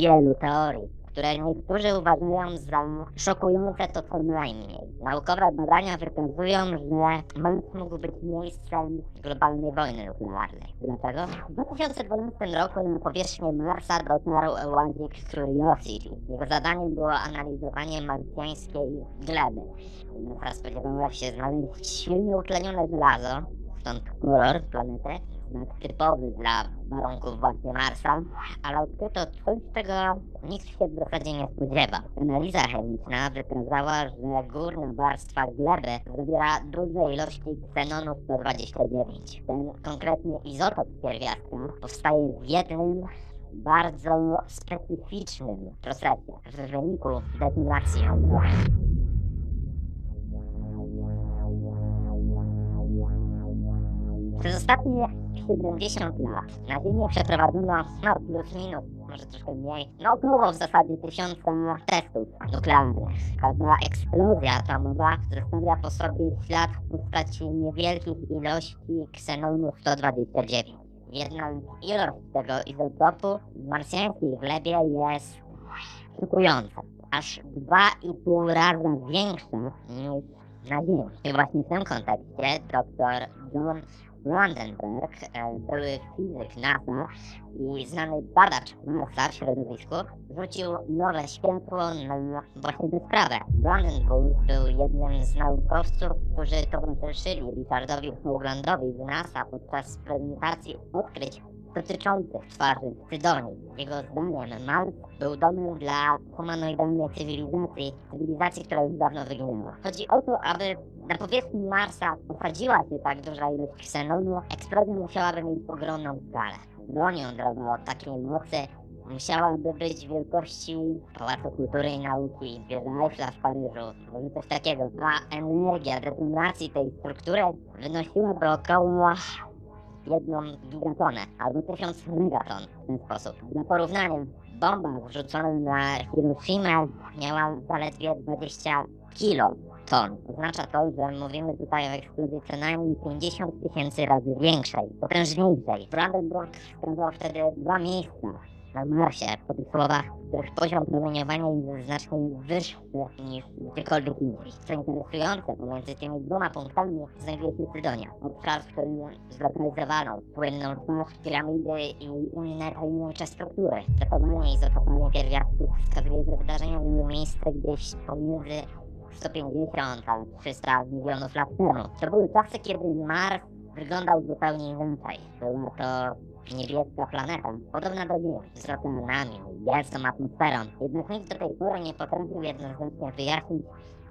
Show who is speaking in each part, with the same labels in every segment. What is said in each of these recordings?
Speaker 1: wielu teorii, które niektórzy uważają za szokujące to co najmniej. Naukowe badania wykazują, że Mars mógł być miejscem globalnej wojny nuklearnej. Dlaczego? W 2012 roku na powierzchnię Marsa dotarł łazik Curiosity. Jego zadaniem było analizowanie marsjańskiej gleby. NASA spodziewała się znaleźć silnie utlenione żelazo, stąd kolor planety, typowy dla warunków właśnie Marsa, ale odkryto coś, czego nikt się w zasadzie nie spodziewa. Analiza chemiczna wykazała, że górna warstwa gleby zawiera duże ilości ksenonu 129. Ten konkretny izotop pierwiastka powstaje w jednym bardzo specyficznym procesie w wyniku detonacji. Przez ostatnie 70 lat na Ziemię przeprowadzono, no plus minus, może troszkę mniej, no około w zasadzie tysiąca testów nuklearnych. Każda eksplozja atomowa zostawia po sobie ślad w postaci niewielkich ilości ksenonu 129. Jedna ilość tego izotopu w marsjańskiej glebie jest szokująca. Aż 2,5 razy większa niż na Ziemi. I właśnie w tym kontekście dr John Brandenburg, e, były fizyk NASA i znany badacz Marsa w środowisku, rzucił nowe światło na właśnie tę sprawę. Brandenburg był jednym z naukowców, którzy towarzyszyli Richardowi Howlandowi z NASA podczas prezentacji odkryć dotyczących twarzy Sydonii. Jego zdaniem Mars był domem dla humanoidalnej cywilizacji, cywilizacji, która już dawno wyginęła. Chodzi o to, aby na powierzchni Marsa posadziła się tak duża ilość ksenonu, eksplozja musiałaby mieć ogromną skalę. Broń jądrowa o takiej mocy musiałaby być wielkości Pałacu Kultury i Nauki, wieży Eiffla w Paryżu, może coś takiego. A energia detonacji tej struktury wynosiłaby około jedną gigatonę albo tysiąc megaton w ten sposób. Dla porównania, bomba wrzucona na Hiroshima miała zaledwie 20 kiloton. Oznacza to, że mówimy tutaj o eksplozji co najmniej 50 tysięcy razy większej, potężniejszej. Brandenburg wskazał wtedy dwa miejsca na Marsie po tych słowach, których poziom promieniowania jest znacznie wyższy niż gdziekolwiek indziej. Co interesujące, pomiędzy tymi dwoma punktami znajduje się Sydonia, obszar, w którym zlokalizowano płynną twarz, piramidy i inne tajemnicze struktury. Datowanie izotopami pierwiastków wskazuje, że wydarzenia miały miejsce gdzieś pomiędzy 150 a 300 milionów lat temu. To były czasy, kiedy Mars wyglądał zupełnie inaczej. Była to niebieska planeta, podobna do Ziemi, z oceanami, gęstą atmosferą. Jednak do tej pory nie potrafił jednoznacznie wyjaśnić,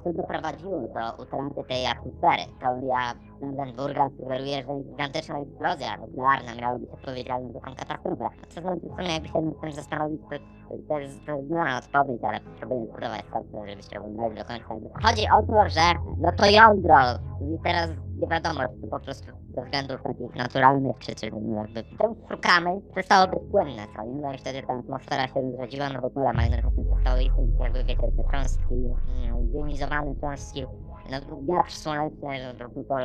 Speaker 1: co doprowadziło do utraty tej atmosfery. Teoria Brandenburga sugeruje, że gigantyczna eksplozja nuklearna miała być odpowiedzialna za tą katastrofę. Co znaczy, w sumie jakby się nad tym zastanowić, to, to jest to znana odpowiedź, ale próbuję zbudować sposób, żebyście oglądali do końca. Chodzi o to, że no to jądro, i teraz nie wiadomo, czy po prostu ze względów takich naturalnych, czy, czy no jakby to szukamy, przestało być płynne, co nie? No i wtedy ta atmosfera się rozrodziła, no bo pole magnetyczne przestało istnieć, jakby wiecie, te cząstki, mm, jonizowane cząstki, no wiatr słoneczny, że to wszystko.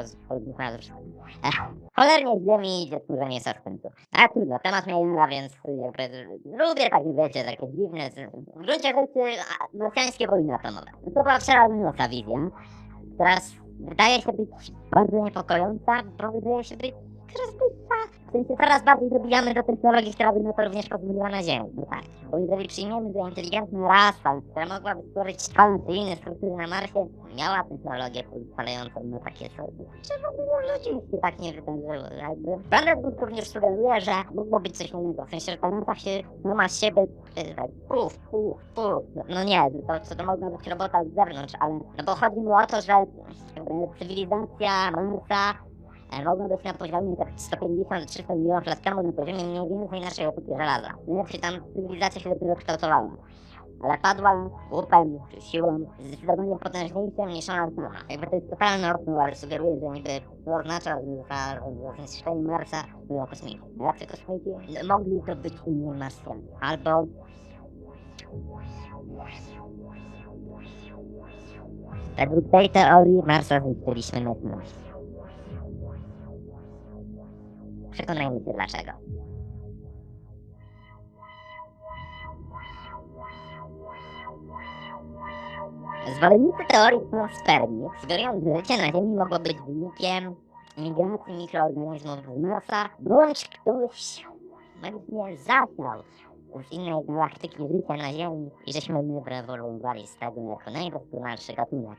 Speaker 1: Ech, cholernie źle mi idzie tworzenie suspensu. A trudno, temat mnie jara, więc jakby lubię takie, wiecie, takie dziwne, w gruncie rzeczy a, marsjańskie wojny atomowe. No to była przerażająca wizja. Teraz wydaje się być bardzo niepokojąca, bo wydaje się być. W sensie coraz bardziej dobijamy do technologii, która by na to również pozwoliła na Ziemi. No tak. Bo jeżeli przyjmiemy, że inteligentna rasa, która mogłaby stworzyć inne struktury na Marsie, miała technologię pozwalającą na takie coś, czemu by rzeczywiście tak nie wydarzyło? Jakby. Brandenburg również sugeruje, że mogło być coś innego. W sensie, że ta rasa się sama z siebie e, tak puf, puf, puf. No, nie, to, to, to mogła być robota z zewnątrz, ale no bo chodzi mu o to, że jakby cywilizacja Marsa mogła być na poziomie tak 150-300 milionów lat temu, na poziomie mniej więcej naszej epoki żelaza. No jak się tam cywilizacja się dopiero kształtowała. Ale padła łupem czy siłą zdecydowanie potężniejszą niż ona sama. Jakby to jest totalny odpływ, ale sugeruje, że niby to oznacza, że za, zniszczenie Marsa było kosmici. A jacy kosmici? No, Mogli to być inni Marsjanie. Albo Według tej teorii Marsa zniszczyliśmy my Przekonajmy się dlaczego. Zwolennicy teorii Panspermii sugerują, że życie na Ziemi mogło być wynikiem migracji mikroorganizmów z Marsa, bądź ktoś magicznie zasiał innej galaktyki życia na Ziemi i żeśmy my wyewoluowali z tego jako najdoskonalszy gatunek.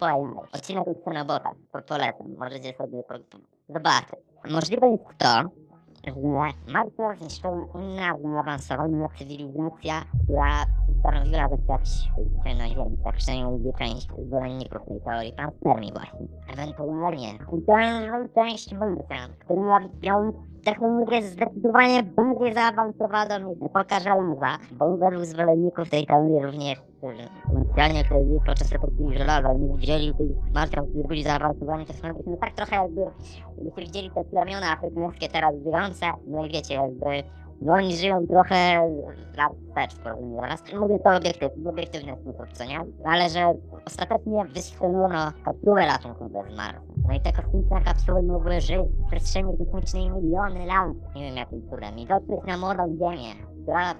Speaker 1: AI. Odcinek o Xenobotach. Po, polecam. Możecie sobie po, zobaczyć. Możliwe jest to, Marsa zniszczyła inna zaawansowana cywilizacja, która postanowiła życie na Ziemi. Przynajmniej mówi część zwolenników tej teorii panspermii właśnie. Ewentualnie potężną część Marsa, która miała technologię zdecydowanie bardziej zaawansowaną niż epoka żelaza, bo według zwolenników tej teorii również y, którzy żyli podczas epoki żelaza, nie widzieli tych Marsjan, którzy byli zaawansowani technologicznie, no tak trochę jakby, jakbyście widzieli te plemiona afrykańskie teraz żyjące, no i wiecie, jakby no oni żyją trochę lat wstecz w porównaniu. Mówię to obiektyw, w obiektywny sposób, co nie? Ale że ostatecznie wystrzelono kapsuły ratunkowe z Marsa. No i te kosmiczne kapsuły mogły żyć w przestrzeni kosmicznej miliony lat. Nie wiem jakim cudem. I dotrzeć na młodą Ziemię, która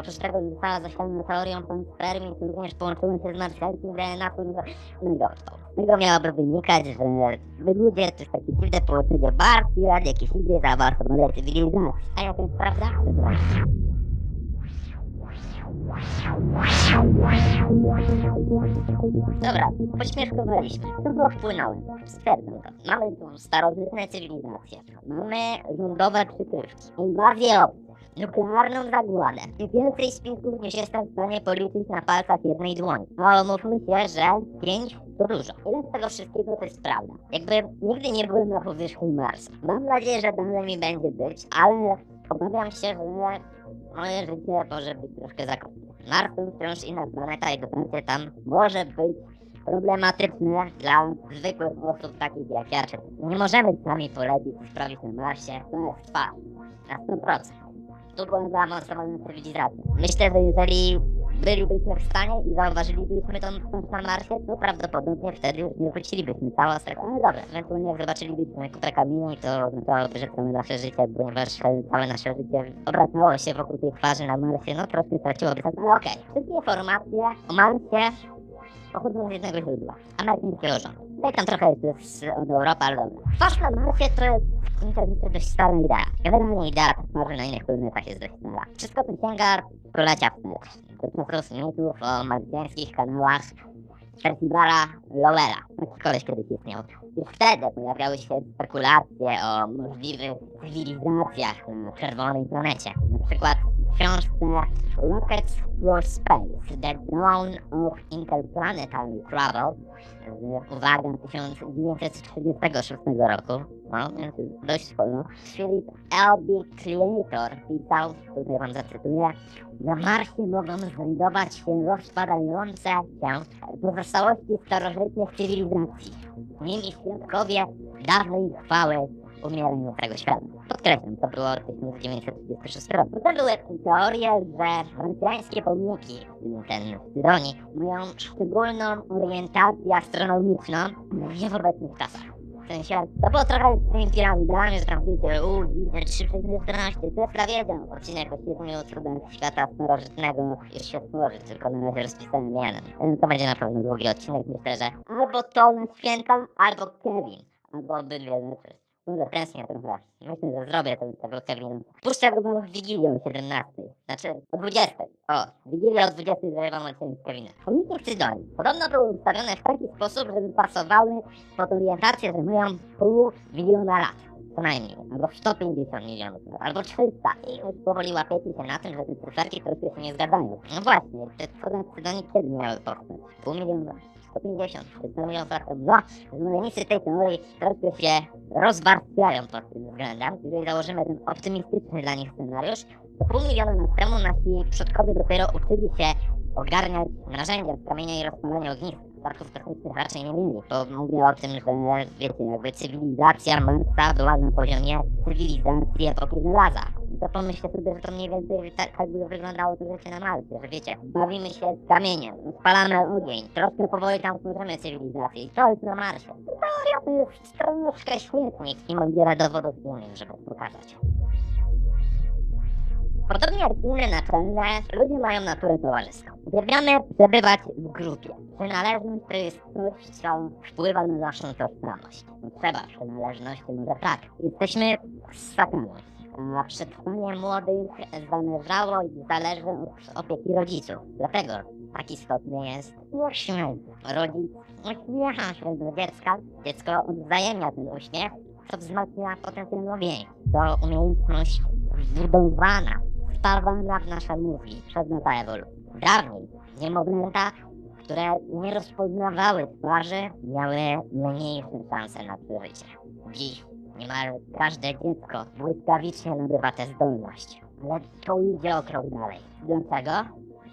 Speaker 1: oprócz tego, została zasiadana teorią panspermii, to również połączyły się z to no i dobrze. Z tego miałoby wynikać, że my ludzie to jest takie dziwne połączenie bardziej rad jakiejś innej zaawansowanej cywilizacji. A jak jest prawda? Dobra, pośmieszkowaliśmy. Trudno wpłynąłem. Stwierdzam to. Mamy tu starożytne cywilizacje. Mamy rządowe przykrywki. Inwazję Nuklearną zagładę. Więcej spisków niż jestem w stanie policzyć na palcach jednej dłoni. No umówmy się, że pięć to dużo. Ile z tego wszystkiego to jest prawda? Jakby nigdy nie byłem na powierzchni Marsa. Mam nadzieję, że dalej mi będzie być, ale obawiam się, że moje życie może być troszkę zakłócone. Mars to wciąż inna planeta i dotarcie tam może być problematyczne dla zwykłych osób takich jak ja. Nie możemy sami polecić sprawić na Marsie. To jest fakt. Na 100%. Tu była zaawansowana cywilizacja. Myślę, że jeżeli bylibyśmy w stanie i zauważylibyśmy tą twarz na Marsie, to prawdopodobnie wtedy już nie wrócilibyśmy cała tego. Ale dobra, ewentualnie jak zobaczylibyśmy kupę kamieni, to oznaczałoby, że całe nasze życie, ponieważ całe nasze życie obracało się wokół tej twarzy na Marsie, no troszkę straciłoby sens, ale okej. Wszystkie informacje o Marsie pochodzą z jednego źródła, amerykańskiego rządu. No i tam trochę jest z, od Europy, ale dobra. Na Marsie to jest dość stara idea. Generalnie idea twarzy na innych planetach jest dość stara. Wszystko to sięga wstecz. To po prostu mitów o marsjańskich kanałach Percivala Lowella. Taki koleś kiedyś istniał. I wtedy pojawiały się spekulacje o możliwych cywilizacjach na czerwonej planecie. Na przykład w książce Rockets Through Space The Dawn of Interplanetary Travel z, uwaga, 1936 roku, no, więc dość sporo, Philip L.B. Creator pisał, tutaj wam zacytuję, na Marsie mogą znajdować się rozpadające się pozostałości starożytnych cywilizacji. Nimi świadkowie dawnej chwały umierającego świata. Podkreślam, to było 1936 roku. Potem były teorie, że marsjańskie pomniki, ten Tyronii, mają szczególną orientację astronomiczną w nieobecnych czasach. W sensie, to było trochę z tymi piramidami, że tam wiecie, u, dziwne 3,14, Tesla wiedział, odcinek o siedmiu cudach świata starożytnego już się stworzy, tylko na razie rozpisałem jeden. To będzie na pewno długi odcinek, myślę, że albo to święta, albo Kevin, albo obydwie rzeczy. Kurde, tęsknię trochę. Myślę, że zrobię to, tego Kevina. Puszczę w Wigilię o 17. Znaczy, o 20. O, Wigilię o 20 zrobię wam odcinek Kevina. Pomniki Cydonii. Podobno były ustawione w taki sposób, żeby pasowały pod orientację, że mają pół miliona lat. Co najmniej. Albo 150 milionów. Albo 300. I już powoli łapiecie się na tym, że te cyferki troszkę się nie zgadzają. No właśnie, w Cydonii kiedy miały powstać? Pół miliona. 150, 300 milionów lat temu. No, zwolennicy tej teorii troszkę się rozwarstwiają pod tym względem. Jeżeli założymy ten optymistyczny dla nich scenariusz, to pół miliona lat temu nasi przodkowie dopiero uczyli się ogarniać narzędzia z kamienia i rozpalania ognisk. Statków kosmicznych raczej nie mieli, bo mówię o tym, że wiecie, jakby cywilizacja Marsa była na poziomie cywilizacji epoki żelaza. To pomyślcie sobie, że to mniej więcej tak, tak by wyglądało to życie na Marsie, że wiecie, bawimy się z kamieniem, spalamy ogień, troszkę powoli tam tworzymy cywilizację i to jest na Marsie. Teoria to jest troszkę śmietnik i mam wiele dowodów żeby pokazać. Podobnie jak inne naczelne, ludzie mają naturę towarzyską. Uwielbiamy przebywać w grupie. Przynależność to jest coś, co wpływa na naszą tożsamość. Potrzeba przynależności, może tak. Jesteśmy ssakami. A przetrwanie młodych zależało i zależy od opieki rodziców. Dlatego tak istotny jest uśmiech. Rodzic uśmiecha się do dziecka, dziecko odwzajemnia ten uśmiech, co wzmacnia potencjalną więź. To umiejętność wbudowana, wparowana w nasze mózgi przez ewolucji. Dawniej niemowlęta, które nie rozpoznawały twarzy, miały mniejsze szanse na przeżycie. Dziś niemal każde dziecko błyskawicznie nabywa tę zdolność. Ale to idzie o krok dalej. Dlaczego?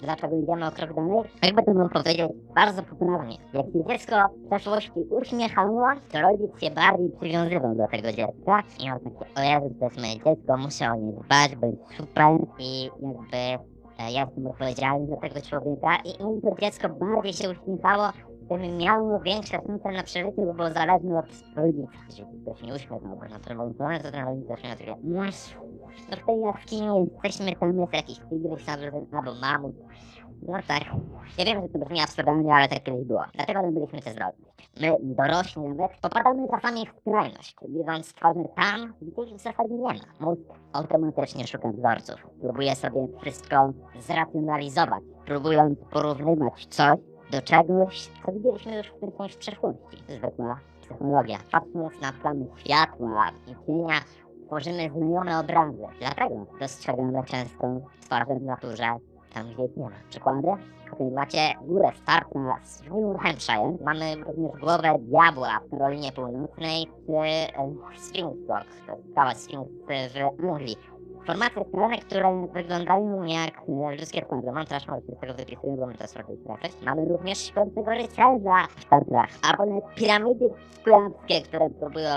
Speaker 1: Dlaczego idziemy o krok dalej? Jakby to wam powiedzieć bardzo poprawnie. Jak się dziecko w przeszłości uśmiechało, to rodzic się bardziej przywiązywał do tego dziecka i miał takie, o Jezu, to jest moje dziecko, muszę o nie dbać, jest super i jakby ja jestem odpowiedzialny za tego człowieka i im to dziecko bardziej się uśmiechało, tym miało większe szanse na przeżycie, bo było zależne od rodzica. Jeżeli ktoś nie uśmiechał, bo na drugą stronę, to ten rodzic zaczyna takie Masz, no w tej jaskini jesteśmy, tam jest jakiś tygrys albo mamut. No tak. Ja wiem, że to brzmi absurdalnie, ale tak kiedyś było. Dlatego nabyliśmy te zdolności. My, dorośli nawet, popadamy czasami w skrajność, widząc twarze tam, gdzie ich w zasadzie nie ma. Mózg automatycznie szuka wzorców. Próbuje sobie wszystko zracjonalizować, próbując porównywać coś do czegoś, co widzieliśmy już w przeszłości. Zwykła psychologia. Patrząc na plamy światła i cienia, tworzymy znajome obrazy. Dlatego dostrzegamy często twarze w naturze tam, gdzie. Przykłady? Macie górę starca z New Hampshire. Mamy również głowę diabła w Karolinie Północnej czy e, Sphinx Rock. To skała Sphinx w Anglii. Formacje skalne, które wyglądają jak e, ludzkie twarze. Mam też może z tego wypisuję, bo to sprawdzić jakoś. Mamy również śpiącego rycerza w Tatrach. Albo piramidy kujawskie, które próbują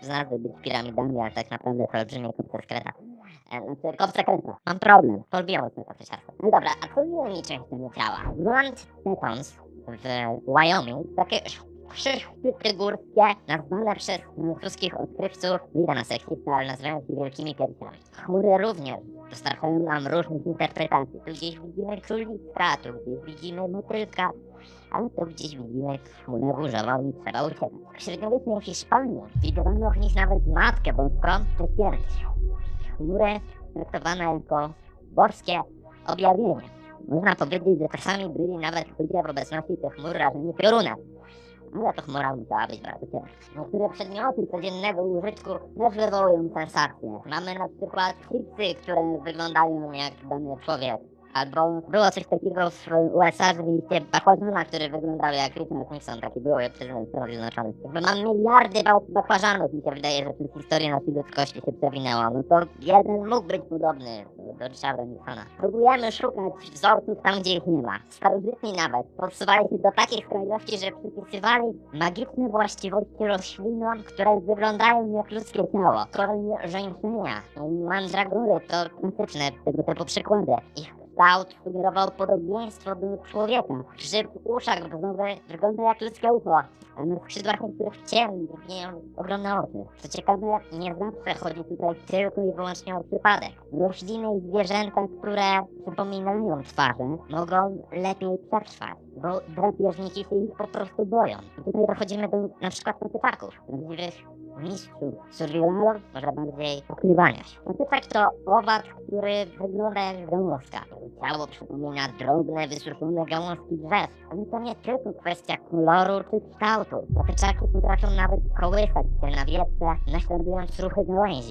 Speaker 1: z być piramidami, ale tak naprawdę to olbrzymie kopce skreta. E, Znaczy, kopce kreta. Mam problem. Polbiło sobie to ciasto. No dobra, a co innymi częściami ciała? Grand Tetons w Wyoming, takie szczyty górskie, nazwane przez francuskich odkrywców, widzę na seksista, ale nazywają się wielkimi piersiami. Chmury również dostarczają nam różnych interpretacji. Tu gdzieś widzimy królika, tu gdzieś widzimy motylka, ale tu gdzieś widzimy chmurę burzową i trzeba uciekać. W średniowiecznej Hiszpanii widywano w nich nawet Matkę Boską czy śmierć. Chmury traktowane jako borskie objawienie. Można powiedzieć, że czasami byli nawet ludzie w obecności tych chmur rażeni piorunem. Ale to chmura musiała być bardzo ciemna. Niektóre przedmioty codziennego użytku też wywołują sensację. Mamy na przykład chipsy, które wyglądają jak dany człowiek. Albo było coś takiego w USA, że mieliście bakłażana, które wyglądały jak Richard Nixon, taki były prezydent Stanów Zjednoczonych. Jakby mam miliardy bakłażanów, mi się wydaje, że przez historię naszej ludzkości się przewinęło. No to jeden mógł być podobny do- Richarda Nixona. Próbujemy szukać wzorców tam, gdzie ich nie ma. Starożytni nawet podsuwali się do takich skrajności, że przypisywali magiczne właściwości roślinom, które wyglądają jak ludzkie ciało. Korzeń żeńszenia mandragory to klasyczne tego typu przykłady. Ich kształt sugerował podobieństwo do człowieka. Grzyb w uszach wygląda jak ludzkie ucho, a na skrzydłach niektórych ciem widnieją ogromne oczy. Co ciekawe, nie zawsze chodzi tutaj tylko i wyłącznie o przypadek. Rośliny i zwierzęta, które przypominają twarze, mogą lepiej przetrwać, bo drapieżniki się ich po prostu boją. I tutaj dochodzimy do na przykład patypaków, prawdziwych survivalu, może bardziej ukrywania się. Patypak to owad, który wygląda jak gałązka. Ciało przypomina drobne, wysuszone gałązki drzew. Ale to nie tylko kwestia koloru czy kształtu. Patyczaki potrafią nawet kołysać się na wietrze, naśladując ruchy gałęzi.